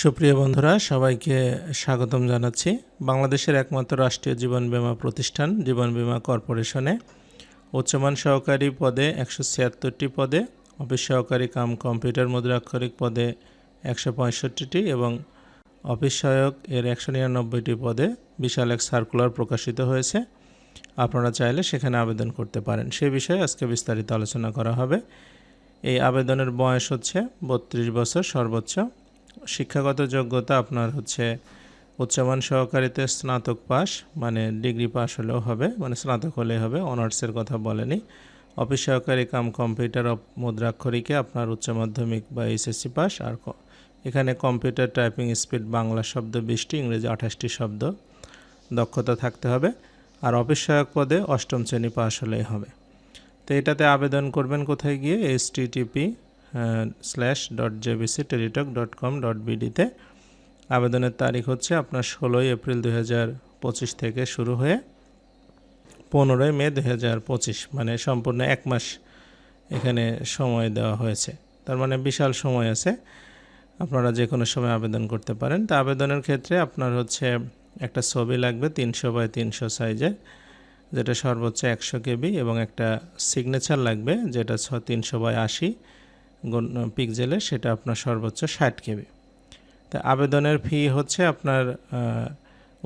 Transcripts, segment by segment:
সুপ্রিয় বন্ধুরা, সবাইকে স্বাগতম জানাচ্ছি। বাংলাদেশের একমাত্র রাষ্ট্রীয় জীবন বীমা প্রতিষ্ঠান, জীবন বীমা কর্পোরেশনে। উচ্চমান সহকারী পদে একশো ছিয়াত্তরটি পদে, অফিস সহকারী কাম কম্পিউটার মুদ্রাক্ষরিক পদে একশো পঁয়ষট্টিটি এবং অফিস সহায়ক এর একশো নিরানব্বইটি পদে বিশাল এক সার্কুলার প্রকাশিত হয়েছে। আপনারা চাইলে সেখানে আবেদন করতে পারেন। সে বিষয়ে আজকে বিস্তারিত আলোচনা করা হবে। এই আবেদনের বয়স হচ্ছে বত্রিশ বছর সর্বোচ্চ। শিক্ষাগত যোগ্যতা আপনার হচ্ছে উচ্চমান সহকারীতে স্নাতক পাস মানে ডিগ্রি পাস হলেও হবে মানে স্নাতক হলেই হবে, অনার্সের কথা বলেনি। অফিস সহকারী কাম কম্পিউটার অফ মুদ্রাক্ষরিকে আপনার উচ্চ মাধ্যমিক বা এইচএসসি পাস, আর এখানে কম্পিউটার টাইপিং স্পিড বাংলা শব্দ বিশটি ইংরেজি আঠাশটি শব্দ, দক্ষতা থাকতে হবে, আর অফিস সহায়ক পদে অষ্টম শ্রেণি পাস হলেই হবে। তো এটাতে আবেদন করবেন কোথায় গিয়ে? H TTP slash dot JBC Teletalk dot com dot বিডিতে আবেদনের তারিখ হচ্ছে আপনার ষোলোই এপ্রিল দুই হাজার পঁচিশ থেকে শুরু হয়ে পনেরোই মে দুই হাজার পঁচিশ মানে সম্পূর্ণ এক মাস এখানে সময় দেওয়া হয়েছে। তার মানে বিশাল সময় আছে। আপনারা যে কোনো সময় আবেদন করতে পারেন। তা আবেদনের ক্ষেত্রে আপনার হচ্ছে একটা ছবি লাগবে তিনশো বাই তিনশো সাইজের, যেটা সর্বোচ্চ একশো কেবি এবং একটা সিগনেচার লাগবে, যেটা ছ তিনশো বাই আশি। পিকজেলের সেটা আপনার সর্বোচ্চ ষাট কেবি। তা আবেদনের ফি হচ্ছে আপনার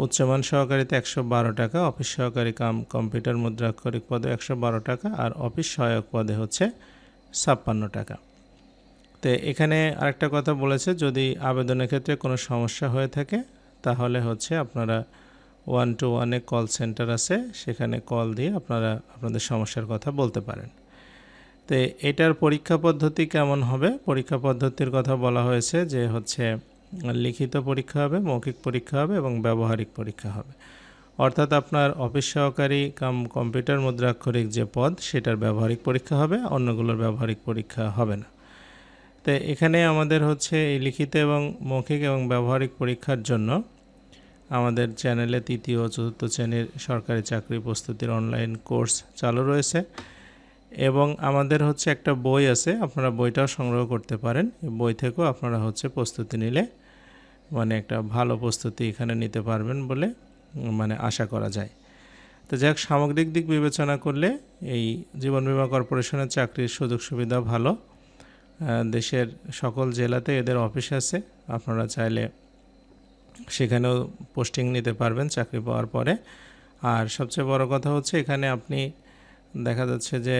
উচ্চমান সহকারীতে একশো বারো টাকা, অফিস সহকারী কাম, কম্পিউটার মুদ্রাক্ষরিক পদে একশো বারো টাকা আর অফিস সহায়ক পদে হচ্ছে ছাপ্পান্ন টাকা। তো এখানে আরেকটা কথা বলেছে, যদি আবেদনের ক্ষেত্রে কোনো সমস্যা হয়ে থাকে, তাহলে হচ্ছে আপনারা ওয়ান টু ওয়ানে কল সেন্টার আছে, সেখানে কল দিয়ে আপনারা, আপনাদের সমস্যার কথা বলতে পারেন। তো এটার পরীক্ষা পদ্ধতি কেমন হবে? পরীক্ষা পদ্ধতির কথা বলা হয়েছে যে হচ্ছে, লিখিত পরীক্ষা হবে, মৌখিক পরীক্ষা হবে এবং ব্যবহারিক পরীক্ষা হবে। অর্থাৎ আপনার অফিস সহকারী কাম কম্পিউটার মুদ্রাক্ষরিক যে পদ, সেটার ব্যবহারিক পরীক্ষা হবে, অন্যগুলোর ব্যবহারিক পরীক্ষা হবে না। তো এখানে আমাদের হচ্ছে এই লিখিত এবং মৌখিক এবং ব্যবহারিক পরীক্ষার জন্য আমাদের চ্যানেলে তৃতীয় ও চতুর্থ শ্রেণির সরকারি চাকরি প্রস্তুতির অনলাইন কোর্স চালু রয়েছে। এবং আমাদের হচ্ছে একটা বই আছে, আপনারা বইটাও সংগ্রহ করতে পারেন। বই থেকেও আপনারা হচ্ছে প্রস্তুতি নিলে মানে একটা ভালো প্রস্তুতি এখানে নিতে পারবেন বলে মানে আশা করা যায়। তো যাক সামগ্রিক দিক বিবেচনা করলে এই জীবন বীমা কর্পোরেশনের চাকরির সুযোগ সুবিধা ভালো দেশের সকল জেলাতে এদের অফিস আছে, আপনারা চাইলে সেখানেও পোস্টিং নিতে পারবেন চাকরি পাওয়ার পরে। আর সবচেয়ে বড় কথা হচ্ছে এখানে আপনি দেখা যাচ্ছে যে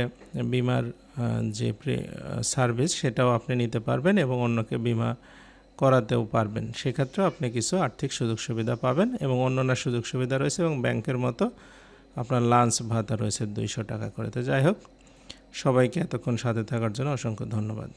বিমার যে সার্ভিস সেটাও আপনি নিতে পারবেন এবং অন্যকে বিমা করাতেও পারবেন। সেক্ষেত্রেও আপনি কিছু আর্থিক সুযোগ সুবিধা পাবেন এবং অন্যান্য সুযোগ সুবিধা রয়েছে এবং ব্যাংকের মতো আপনার লাঞ্চ ভাতা রয়েছে দুইশো টাকা করে। তো যাই হোক, সবাইকে এতক্ষণ সাথে থাকার জন্য অসংখ্য ধন্যবাদ।